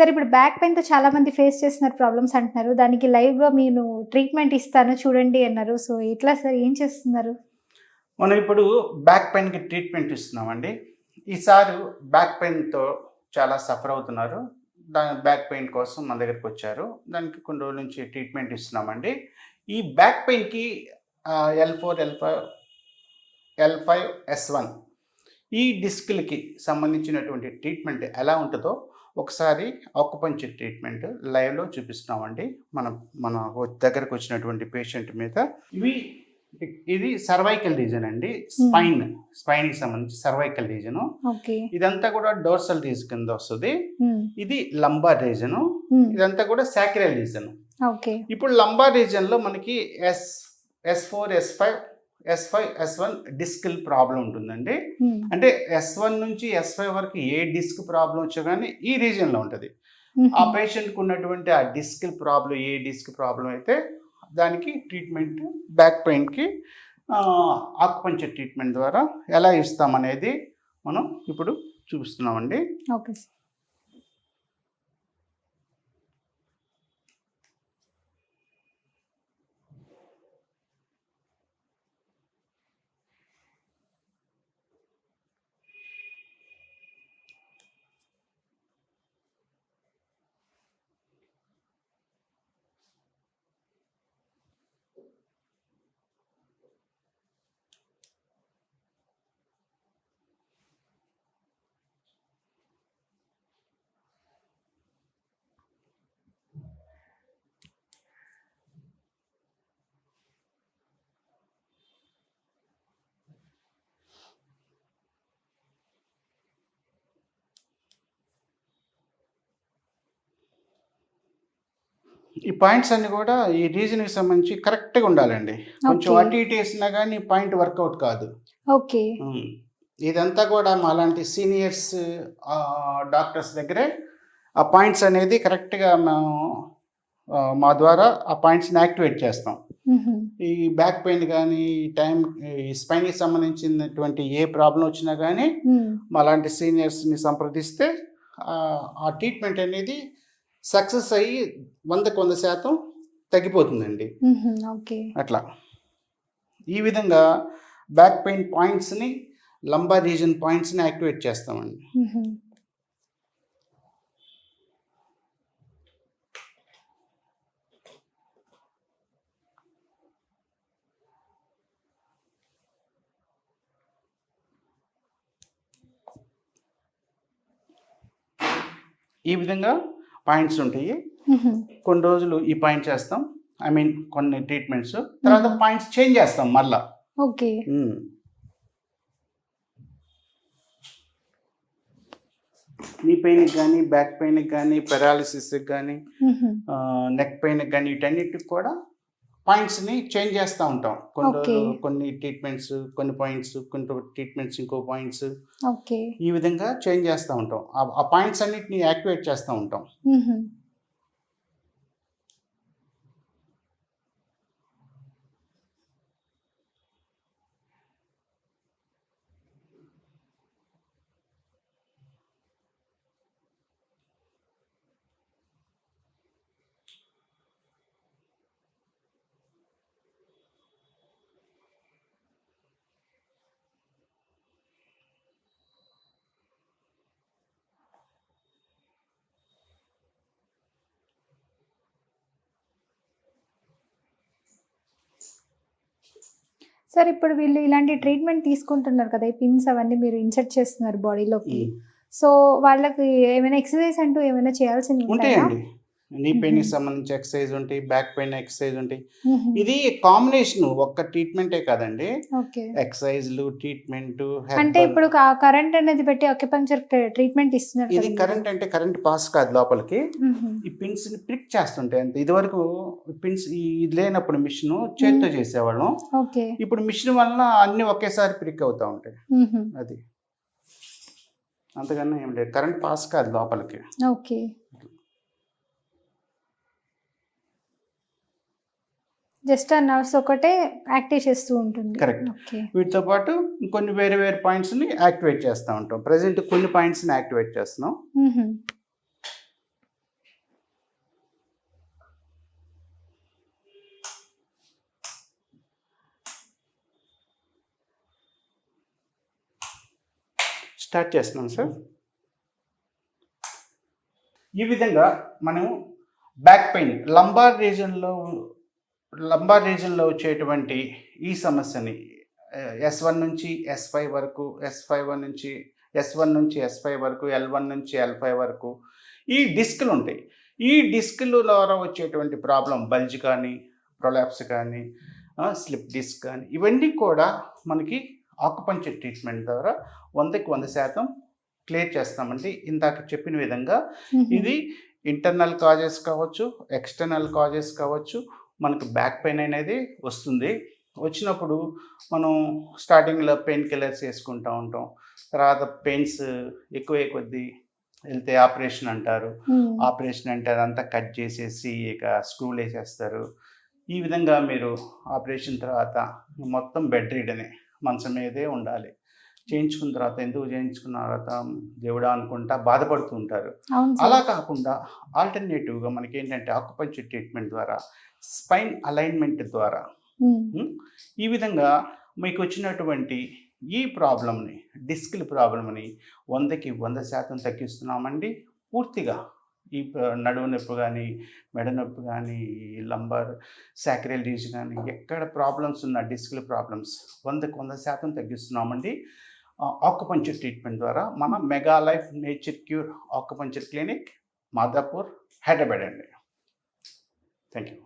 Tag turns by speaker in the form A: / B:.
A: సరే ఇప్పుడు బ్యాక్ పెయిన్తో చాలామంది ఫేస్ చేస్తున్నారు ప్రాబ్లమ్స్ అంటున్నారు. దానికి లైవ్గా మీరు ట్రీట్మెంట్ ఇస్తాను చూడండి అన్నారు. సో ఎట్లా సార్? ఏం చేస్తున్నారు?
B: మనం ఇప్పుడు బ్యాక్ పెయిన్కి ట్రీట్మెంట్ ఇస్తున్నామండి. ఈసారి బ్యాక్ పెయిన్తో చాలా సఫర్ అవుతున్నారు. దాని బ్యాక్ పెయిన్ కోసం మన దగ్గరికి వచ్చారు. దానికి కొన్ని రోజుల నుంచి ట్రీట్మెంట్ ఇస్తున్నామండి. ఈ back పెయిన్కి L four L five L five S one ఈ డిస్క్లకి సంబంధించినటువంటి ట్రీట్మెంట్ ఎలా ఉంటుందో ఒకసారి ఆకుపంచర్ ట్రీట్మెంట్ లైవ్లో చూపిస్తున్నామండి. మనం మన దగ్గరకు వచ్చినటువంటి పేషెంట్ మీద. ఇవి ఇది సర్వైకల్ రీజన్ అండి. స్పైన్ స్పైన్కి సంబంధించి సర్వైకల్ రీజన్. ఇదంతా కూడా డోర్సల్ రీజన్ కింద వస్తుంది. ఇది లంబార్ రీజన్. ఇదంతా కూడా సాక్రల్ రీజన్. ఇప్పుడు లంబార్ రీజన్లో మనకి S S four S five S five S one disc problem ఉంటుందండి. అంటే ఎస్ వన్ నుంచి ఎస్ ఫైవ్ వరకు ఏ డిస్క్ ప్రాబ్లం వచ్చా కానీ ఈ రీజన్లో ఉంటుంది. ఆ పేషెంట్కి ఉన్నటువంటి ఆ డిస్క్ ప్రాబ్లం ఏ డిస్క్ ప్రాబ్లం అయితే దానికి ట్రీట్మెంట్ బ్యాక్ పెయిన్కి ఆకుపంచర్ ట్రీట్మెంట్ ద్వారా ఎలా ఇస్తామనేది మనం ఇప్పుడు చూపిస్తున్నామండి
A: ఓకే
B: ఈ పాయింట్స్ అన్ని కూడా ఈ రీజన్కి సంబంధించి కరెక్ట్గా ఉండాలండి. కొంచెం. అటు ఇటు వేసినా కానీ పాయింట్ వర్కౌట్ కాదు.
A: ఓకే.
B: ఇదంతా కూడా మాలాంటి సీనియర్స్ డాక్టర్స్ దగ్గరే ఆ పాయింట్స్ అనేది కరెక్ట్గా మేము మా ద్వారా ఆ పాయింట్స్ని యాక్టివేట్ చేస్తాం. ఈ బ్యాక్ పెయిన్ కానీ ఈ టైం ఈ స్పైన్కి సంబంధించినటువంటి ఏ ప్రాబ్లం వచ్చినా కానీ మాలాంటి సీనియర్స్ని సంప్రదిస్తే ఆ ట్రీట్మెంట్ అనేది సక్సెస్ అయ్యి వందకు వంద శాతం తగ్గిపోతుందండి.
A: ఓకే.
B: అట్లా. ఈ విధంగా బ్యాక్ పెయిన్ పాయింట్స్ని లంబా రీజన్ పాయింట్స్ని యాక్టివేట్ చేస్తామండి. ఈ విధంగా పాయింట్స్ ఉంటాయి. కొన్ని రోజులు ఈ పాయింట్ చేస్తాం. ఐ మీన్ కొన్ని ట్రీట్మెంట్స్. తర్వాత. పాయింట్స్ చేంజ్ చేస్తాం మళ్ళా
A: ఓకే.
B: నీ పెయిన్కి కానీ బ్యాక్ పెయిన్కి కానీ పెరాలిసిస్కి కానీ నెక్ పెయిన్కి కానీ వీటన్నిటికి కూడా పాయింట్స్ని చేంజ్ చేస్తూ ఉంటాం. కొన్ని కొన్ని ట్రీట్మెంట్స్ కొన్ని పాయింట్స్ కొన్ని ట్రీట్మెంట్స్ ఇంకో పాయింట్స్ ఈ విధంగా చేంజ్ చేస్తూ ఉంటాం. ఆ పాయింట్స్ అన్నిటిని యాక్టివేట్ చేస్తూ ఉంటాం.
A: సార్ ఇప్పుడు వీళ్ళు ఇలాంటి ట్రీట్మెంట్ తీసుకుంటున్నారు కదా ఈ పిన్స్ అవన్నీ మీరు ఇన్సర్ట్ చేస్తున్నారు బాడీలోకి. సో వాళ్ళకి ఏమైనా ఎక్సర్సైజ్ అంటూ ఏమైనా చేయాల్సింది ఉంటాయా?
B: ఉంటాయండి. నీ పెయిన్కి. సంబంధించి ఎక్సర్సైజ్ ఉంటాయి బ్యాక్ పెయిన్ ఎక్సర్సైజ్ ఉంటాయి. ఇది కాంబినేషన్ ఒక్క ట్రీట్మెంటే కాదండి.
A: ఓకే.
B: ఎక్సర్సైజ్లు ట్రీట్మెంట్
A: అంటే ఇప్పుడు కరెంట్ అనేది పెట్టి అక్యుపంక్చర్ ట్రీట్మెంట్ ఇస్తున్నారు
B: ఇది కరెంట్ అంటే కరెంట్ పాస్ కాదు లోపలికి. ఈ పిన్స్ని ప్రిక్ చేస్తుంటాయి అంతే. ఇదివరకు పిన్స్ ఇది లేనప్పుడు మిషన్ చేతితో చేసేవాళ్ళం.
A: ఓకే.
B: ఇప్పుడు మిషన్ వలన అన్ని ఒకేసారి ప్రిక్ అవుతా ఉంటాయి. అది. అంతకన్నా ఏం లేదు. కరెంట్ పాస్ కాదు లోపలికి.
A: ఓకే. జస్ట్ ఆ నర్వ్స్ ఒకటే యాక్టివ్ చేస్తూ ఉంటుంది. కరెక్ట్
B: వీటితో పాటు కొన్ని వేరే వేరే పాయింట్స్ని యాక్టివేట్ చేస్తూ ఉంటాం. ప్రజెంట్ కొన్ని పాయింట్స్ని యాక్టివేట్ చేస్తున్నాం. స్టార్ట్ చేస్తున్నాం సార్ ఈ విధంగా మనం బ్యాక్ పెయిన్ లంబార్ రీజన్లో లంబార్ రీజన్లో వచ్చేటువంటి ఈ సమస్యని ఎస్ వన్ నుంచి ఎస్ ఫైవ్ వరకు ఎస్ ఫైవ్ వన్ నుంచి ఎస్ వన్ నుంచి ఎస్ ఫైవ్ వరకు ఎల్ వన్ నుంచి ఎల్ ఫైవ్ వరకు ఈ డిస్క్లు ఉంటాయి. ఈ డిస్క్ల ద్వారా వచ్చేటువంటి ప్రాబ్లం బల్జ్ కానీ ప్రొలాప్స్ కానీ స్లిప్ డిస్క్ కానీ ఇవన్నీ కూడా మనకి ఆకుపంచర్ ట్రీట్మెంట్ ద్వారా వందకి వంద శాతం క్లియర్ చేస్తామండి. ఇందాక చెప్పిన విధంగా ఇది ఇంటర్నల్ కాజెస్ కావచ్చు ఎక్స్టర్నల్ కాజెస్ కావచ్చు మనకు బ్యాక్ పెయిన్ అనేది వస్తుంది. వచ్చినప్పుడు మనం స్టార్టింగ్లో పెయిన్ కిల్లర్స్ వేసుకుంటూ ఉంటాం. తర్వాత పెయిన్స్ ఎక్కువ కొద్దీ వెళ్తే ఆపరేషన్ అంటారు. ఆపరేషన్ అంటే అదంతా కట్ చేసేసి ఇక స్క్రూలు వేసేస్తారు. ఈ విధంగా మీరు ఆపరేషన్ తర్వాత మొత్తం బెడ్ రీడనే మంచం మీదే ఉండాలి. చేయించుకున్న తర్వాత ఎందుకు చేయించుకున్న తర్వాత దేవుడా అనుకుంటా బాధపడుతూ ఉంటారు. అలా కాకుండా ఆల్టర్నేటివ్గా మనకి ఏంటంటే ఆకుపంచర్ ట్రీట్మెంట్ ద్వారా స్పైన్ అలైన్మెంట్ ద్వారా. ఈ విధంగా మీకు వచ్చినటువంటి ఈ ప్రాబ్లమ్ని డిస్క్ల ప్రాబ్లమ్ని వందకి వంద శాతం తగ్గిస్తున్నామండి. పూర్తిగా ఈ నడుము నొప్పి కానీ మెడ నొప్పి కానీ లంబర్ సాక్రల్ రీజ్ కానీ ఎక్కడ ప్రాబ్లమ్స్ ఉన్న డిస్క్ల ప్రాబ్లమ్స్ వందకి వంద శాతం తగ్గిస్తున్నామండి. ఆక్యుపంచర్ ట్రీట్మెంట్ ద్వారా మన Mega Life Nature Cure acupuncture clinic Madhapur Hyderabad అండి. Thank you